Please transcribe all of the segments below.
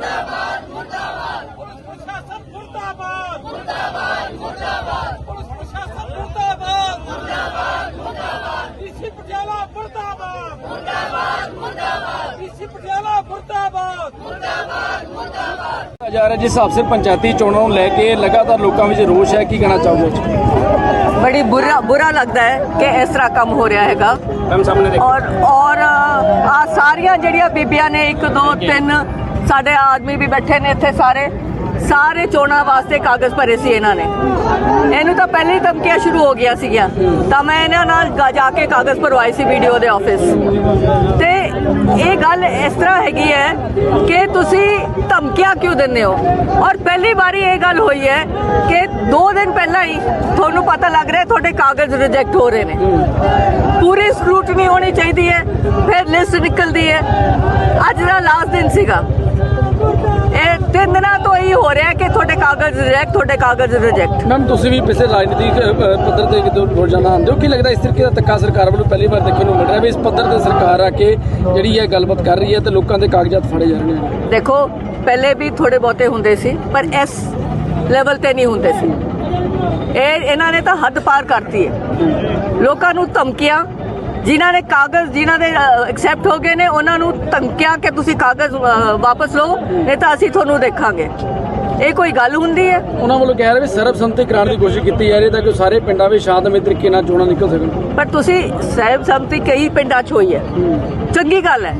ਮੁਰਦਾਬਾਦ ਮੁਰਦਾਬਾਦ। ਪੁਲਿਸ ਪ੍ਰਸ਼ਾਸਨ ਮੁਰਦਾਬਾਦ। ਮੁਰਦਾਬਾਦ ਮੁਰਦਾਬਾਦ। ਪੁਲਿਸ ਪ੍ਰਸ਼ਾਸਨ ਮੁਰਦਾਬਾਦ। ਮੁਰਦਾਬਾਦ ਮੁਰਦਾਬਾਦ। ਡੀਸੀ ਪਟਿਆਲਾ ਮੁਰਦਾਬਾਦ। ਮੁਰਦਾਬਾਦ ਮੁਰਦਾਬਾਦ। ਡੀਸੀ ਪਟਿਆਲਾ ਮੁਰਦਾਬਾਦ। ਮੁਰਦਾਬਾਦ ਮੁਰਦਾਬਾਦ। ਜਾ ਰਿਹਾ ਜਿਸ ਹਿਸਾਬ ਸੇ ਪੰਚਾਇਤੀ ਚੋਣਾਂ ਨੂੰ ਲੈ ਕੇ ਲਗਾਤਾਰ ਲੋਕਾਂ ਵਿੱਚ ਰੋਸ਼ ਹੈ ਕੀ ਕਹਿਣਾ ਚਾਹੋਗੇ बड़ी बुरा बुरा लगता है कि इस तरह कम हो रहा है और और आ सारिया जेडिया बीबिया ने एक दो तीन ਸਾਡੇ ਆਦਮੀ ਵੀ ਬੈਠੇ ਨੇ ਇੱਥੇ ਸਾਰੇ। ਸਾਰੇ ਚੋਣਾਂ ਵਾਸਤੇ ਕਾਗਜ਼ ਭਰੇ ਸੀ ਇਹਨਾਂ ਨੇ। ਇਹਨੂੰ ਤਾਂ ਪਹਿਲੇ ਹੀ ਧਮਕੀਆਂ ਸ਼ੁਰੂ ਹੋ ਗਿਆ ਸੀਗੀਆਂ। ਤਾਂ ਮੈਂ ਇਹਨਾਂ ਨਾਲ ਜਾ- ਕੇ ਕਾਗਜ਼ ਭਰਵਾਏ ਸੀ ਵੀਡੀਓ ਦੇ ਆਫਿਸ। ਤੇ ਇਹ ਗੱਲ ਇਸ ਤਰ੍ਹਾਂ ਹੈਗੀ ਹੈ ਕਿ ਤੁਸੀਂ ਧਮਕੀਆਂ ਕਿਉਂ ਦਿੰਦੇ ਹੋ? ਔਰ ਪਹਿਲੀ ਵਾਰੀ ਇਹ ਗੱਲ ਹੋਈ ਹੈ ਕਿ 2 ਦਿਨ ਪਹਿਲਾਂ ਹੀ ਤੁਹਾਨੂੰ ਪਤਾ ਲੱਗ ਰਿਹਾ ਤੁਹਾਡੇ ਕਾਗਜ਼ ਰਿਜੈਕਟ ਹੋ ਰਹੇ ਨੇ। ਪੂਰੀ ਸਕਰੂਟਨੀ ਹੋਣੀ ਚਾਹੀਦੀ ਹੈ, ਫਿਰ ਲਿਸਟ ਨਿਕਲਦੀ ਹੈ। ਅੱਜ ਦਾ ਲਾਸਟ ਦਿਨ ਸੀਗਾ। ਇਹ ਤਿੰਨ ਦਿਨਾਂ ਤੋਂ ਹੀ ਹੋ ਰਿਹਾ ਕਿ ਤੁਹਾਡੇ ਕਾਗਜ਼ ਰਿਜੈਕਟ ਤੁਹਾਡੇ ਕਾਗਜ਼ ਰਿਜੈਕਟ ਮੈਮ ਤੁਸੀਂ ਵੀ ਪਿਛਲੇ ਰਾਜਨੀਤਿਕ ਅ, ਪੱਧਰ ਤੇ ਕਿਤੇ ਰੋਜ਼ਾਨਾ ਆਉਂਦੇ ਹੋ? ਕੀ ਲੱਗਦਾ ਇਸ ਤਰੀਕੇ ਦਾ ਧੱਕਾ ਸਰਕਾਰ ਵੱਲੋਂ ਪਹਿਲੀ ਵਾਰ ਦੇਖਣ ਨੂੰ ਮਿਲ ਰਿਹਾ ਵੀ ਇਸ ਪੱਧਰ ਤੇ ਸਰਕਾਰ ਆ ਕੇ ਜਿਹੜੀ ਇਹ ਗੱਲਬਾਤ ਕਰ ਰਹੀ ਹੈ ਤੇ ਲੋਕਾਂ ਦੇ ਕਾਗਜ਼ਾਤ ਫੜੇ ਜਾ ਰਹੇ ਨੇ? ਦੇਖੋ ਪਹਿਲੇ ਵੀ ਥੋੜੇ ਬਹੁਤੇ ਹੁੰਦੇ ਸੀ ਪਰ ਇਸ ਲੈਵਲ ਤੇ ਨਹੀਂ ਹੁੰਦੇ ਸੀ। ਇਹ ਇਹਨਾਂ ਨੇ ਤਾਂ ਹੱਦ ਪਾਰ ਕਰਤੀ ਹੈ। ਲੋਕਾਂ ਨੂੰ ਧਮਕੀਆਂ ਜਿਨ੍ਹਾਂ ਨੇ ਕਾਗਜ਼ ਜਿਨ੍ਹਾਂ ਦੇ ਐਕਸੈਪਟ ਹੋ ਗਏ ਨੇ ਉਹਨਾਂ ਨੂੰ ਧਮਕੀਆਂ ਕਿ ਤੁਸੀਂ ਕਾਗਜ਼ ਵਾਪਸ ਲਓ ਨਹੀਂ ਤਾਂ ਅਸੀਂ ਤੁਹਾਨੂੰ ਦੇਖਾਂਗੇ। ਇਹ ਕੋਈ ਗੱਲ ਹੁੰਦੀ ਹੈ? ਉਹਨਾਂ ਵੱਲੋਂ ਕਹਿ ਰਹੇ ਵੀ ਸਰਬਸੰਮਤੀ ਕਰਾਉਣ ਦੀ ਕੋਸ਼ਿਸ਼ ਕੀਤੀ ਜਾ ਰਹੀ ਤਾਂ ਕਿ ਸਾਰੇ ਪਿੰਡਾਂ ਵਿੱਚ ਸ਼ਾਂਤਮਈ ਤਰੀਕੇ ਨਾਲ ਚੋਣਾਂ ਨਿਕਲ ਸਕਣ। ਪਰ ਤੁਸੀਂ ਸਹਿਬ ਸੰਮਤੀ ਕਈ ਪਿੰਡਾਂ 'ਚ ਹੋਈ ਹੈ। ਚੰਗੀ ਗੱਲ ਹੈ।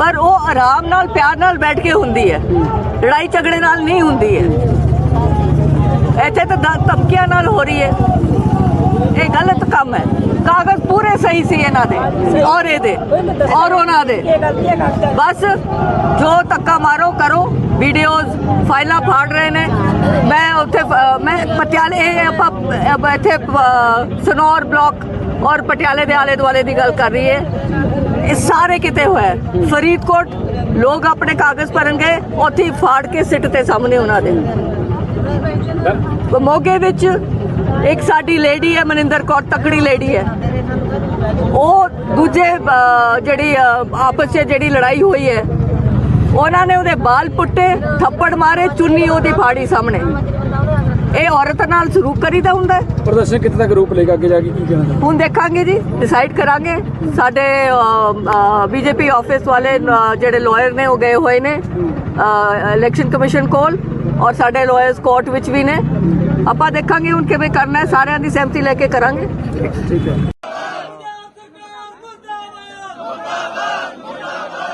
ਪਰ ਉਹ ਆਰਾਮ ਨਾਲ ਪਿਆਰ ਨਾਲ ਬੈਠ ਕੇ ਹੁੰਦੀ ਹੈ। ਲੜਾਈ ਝਗੜੇ ਨਾਲ ਨਹੀਂ ਹੁੰਦੀ ਹੈ। ਇੱਥੇ ਤਾਂ ਧਮਕੀਆਂ ਨਾਲ ਹੋ ਰਹੀ ਹੈ। ਇਹ ਗਲਤ ਕੰਮ ਹੈ। ਕਾਗਜ਼ ਪੂਰੇ ਸਹੀ ਸੀ ਇਹਨਾਂ ਦੇ, ਔਰ ਇਹਦੇ, ਔਰ ਉਹਨਾਂ ਦੇ। ਬਸ, ਜੋ ਧੱਕਾ ਮਾਰੋ, ਕਰੋ। ਵੀਡੀਓਜ਼ ਫਾਈਲਾਂ ਫਾੜ ਰਹੇ ਨੇ। ਮੈਂ ਉੱਥੇ ਮੈਂ ਪਟਿਆਲੇ, ਇਹ ਆਪਾਂ ਇੱਥੇ ਸਨੌਰ ਬਲਾਕ ਔਰ ਪਟਿਆਲੇ ਦੇ ਆਲੇ ਦੁਆਲੇ ਦੀ ਗੱਲ ਕਰ ਰਹੀ ਹੈ ਇਹ ਸਾਰੇ ਕਿਤੇ ਹੋਇਆ ਫਰੀਦਕੋਟ, ਲੋਕ ਆਪਣੇ ਕਾਗਜ਼ ਭਰਨਗੇ ਉੱਥੇ ਹੀ ਫਾੜ ਕੇ ਸਿੱਟ ਤੇ ਸਾਹਮਣੇ ਉਹਨਾਂ ਦੇ। ਮੋਗੇ ਵਿੱਚ ਇੱਕ ਸਾਡੀ ਲੇਡੀ ਹੈ ਮਨਿੰਦਰ ਕੌਰ ਤਕੜੀ ਲੇਡੀ ਹੈ। ਉਹ ਦੂਜੇ ਜਿਹੜੀ ਆਪਸ 'ਚ ਜਿਹੜੀ ਲੜਾਈ ਹੋਈ ਹੈ ਉਹਨਾਂ ਨੇ ਉਹਦੇ ਬਾਲ ਪੁੱਟੇ ਥੱਪੜ ਮਾਰੇ ਚੁੰਨੀ ਉਹਦੀ ਫਾੜੀ ਸਾਹਮਣੇ। ਇਹ ਔਰਤ ਨਾਲ ਸਲੂਕ ਕਰੀਦਾ ਹੁੰਦਾ ਪ੍ਰਦਰਸ਼ਨ ਕਿੱਥੇ ਤੱਕ ਰੂਪ ਲੇਗਾ ਅੱਗੇ ਜਾ ਕੇ ਕੀ ਕਹਿਣਾ? ਹੁਣ ਦੇਖਾਂਗੇ ਜੀ ਡਿਸਾਈਡ ਕਰਾਂਗੇ। ਸਾਡੇ ਬੀਜੇਪੀ ਆਫਿਸ ਵਾਲੇ ਜਿਹੜੇ ਲਾਇਰ ਨੇ ਉਹ ਗਏ ਹੋਏ ਨੇ ਇਲੈਕਸ਼ਨ ਕਮਿਸ਼ਨ ਕੋਲ। ਔਰ ਸਾਡੇ ਲਾਇਰਸ ਕੋਰਟ ਵਿੱਚ ਵੀ ਨੇ। ਆਪਾਂ ਦੇਖਾਂਗੇ ਹੁਣ ਕਿਵੇਂ ਕਰਨਾ ਹੈ, ਸਾਰਿਆਂ ਦੀ ਸਹਿਮਤੀ ਲੈ ਕੇ ਕਰਾਂਗੇ। ਠੀਕ ਹੈ ਮੁਰਦਾਬਾਦ ਮੁਰਦਾਬਾਦ ਮੁਰਦਾਬਾਦ।